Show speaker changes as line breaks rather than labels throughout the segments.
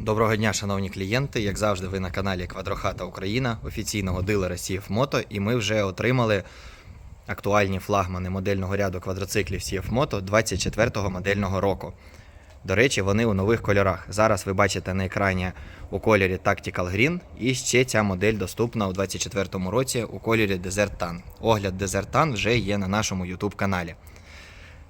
Доброго дня, шановні клієнти. Як завжди, ви на каналі Квадрохата Україна, офіційного дилера CF Moto, і ми вже отримали актуальні флагмани модельного ряду квадроциклів CF Moto 24-го модельного року. До речі, вони у нових кольорах. Зараз ви бачите на екрані у кольорі Tactical Green, і ще ця модель доступна у 24-му році у кольорі Desert Tan. Огляд Desert Tan вже є на нашому YouTube каналі.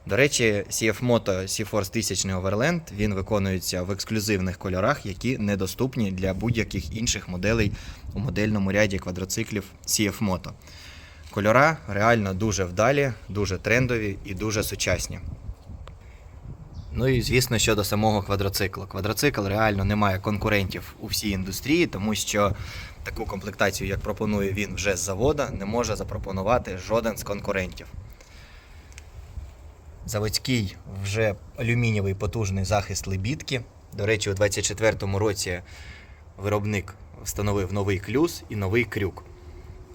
До речі, CF Moto C-Force 1000 Overland він виконується в ексклюзивних кольорах, які недоступні для будь-яких інших моделей у модельному ряді квадроциклів CF. Кольора реально дуже вдалі, дуже трендові і дуже сучасні. Ну і звісно, щодо самого квадроциклу. Квадроцикл реально не має конкурентів у всій індустрії, тому що таку комплектацію, як пропонує він вже з завода, не може запропонувати жоден з конкурентів. Заводський вже алюмінієвий потужний захист лебідки. До речі, у 2024 році виробник встановив новий клюз і новий крюк.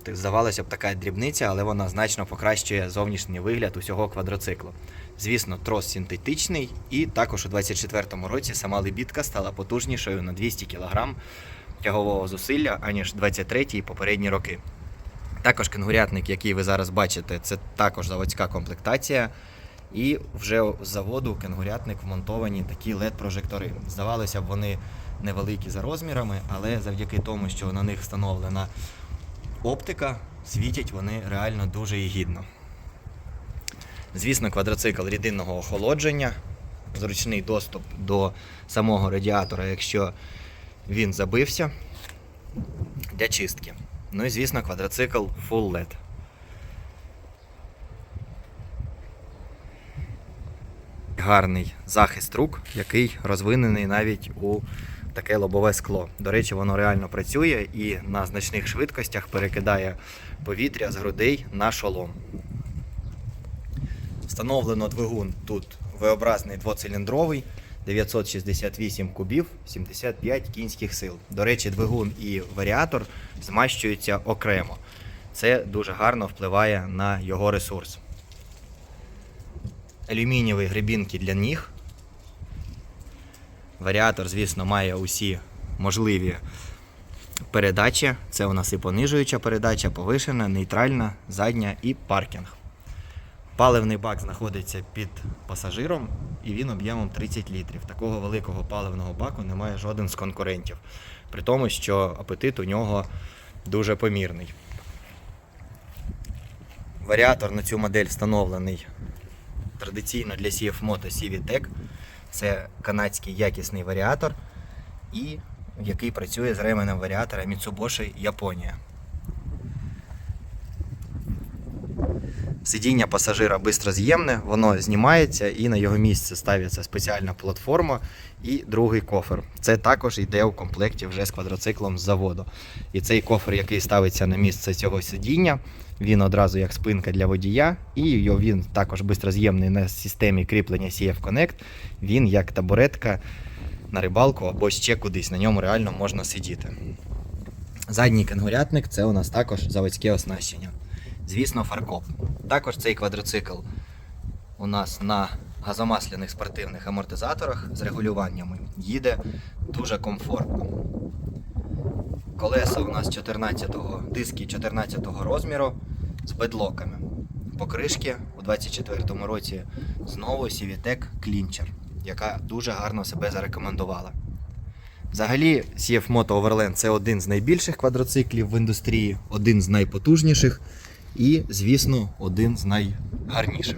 Здавалося б, така дрібниця, але вона значно покращує зовнішній вигляд усього квадроциклу. Звісно, трос синтетичний, і також у 2024 році сама лебідка стала потужнішою на 200 кг тягового зусилля, аніж 23 і попередні роки. Також кенгурятник, який ви зараз бачите, це також заводська комплектація. І вже з заводу кенгурятник вмонтовані такі LED-прожектори. Здавалося б, вони невеликі за розмірами, але завдяки тому, що на них встановлена оптика, світять вони реально дуже і гідно. Звісно, квадроцикл рідинного охолодження, зручний доступ до самого радіатора, якщо він забився для чистки. Ну і звісно, квадроцикл Full LED. Гарний захист рук, який розвинений навіть у таке лобове скло. До речі, воно реально працює і на значних швидкостях перекидає повітря з грудей на шолом. Встановлено двигун тут V-образний двоциліндровий, 968 кубів, 75 кінських сил. До речі, двигун і варіатор змащуються окремо. Це дуже гарно впливає на його ресурс алюмінієві гребінки для ніг. Варіатор, звісно, має усі можливі передачі. Це у нас і понижуюча передача, повишена, нейтральна, задня і паркінг. Паливний бак знаходиться під пасажиром і він об'ємом 30 літрів. Такого великого паливного баку немає жоден з конкурентів. При тому, що апетит у нього дуже помірний. Варіатор на цю модель встановлений традиційно для CF Moto CVTEC. Це канадський якісний варіатор, і який працює з ременем варіатора Mitsubishi Японія. Сидіння пасажира бистроз'ємне, воно знімається і на його місце ставиться спеціальна платформа і другий кофер. Це також йде у комплекті вже з квадроциклом з заводу. І цей кофер, який ставиться на місце цього сидіння, він одразу як спинка для водія, і він також бистроз'ємний на системі кріплення CF Connect. Він як табуретка на рибалку або ще кудись. На ньому реально можна сидіти. Задній кенгурятник це у нас також заводське оснащення. Звісно, фаркоп. Також цей квадроцикл у нас на газомасляних спортивних амортизаторах з регулюваннями їде дуже комфортно. Колеса у нас 14-го, диски 14-го розміру з бедлоками. Покришки у 24-му році знову Civitec Clincher, яка дуже гарно себе зарекомендувала. Взагалі, CF Moto Overland це один з найбільших квадроциклів в індустрії, один з найпотужніших і, звісно, один з найгарніших.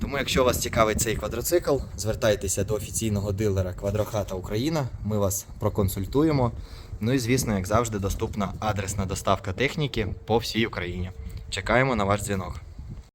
Тому, якщо вас цікавить цей квадроцикл, звертайтеся до офіційного дилера Квадрохата Україна. Ми вас проконсультуємо. Ну і звісно, як завжди, доступна адресна доставка техніки по всій Україні. Чекаємо на ваш дзвінок.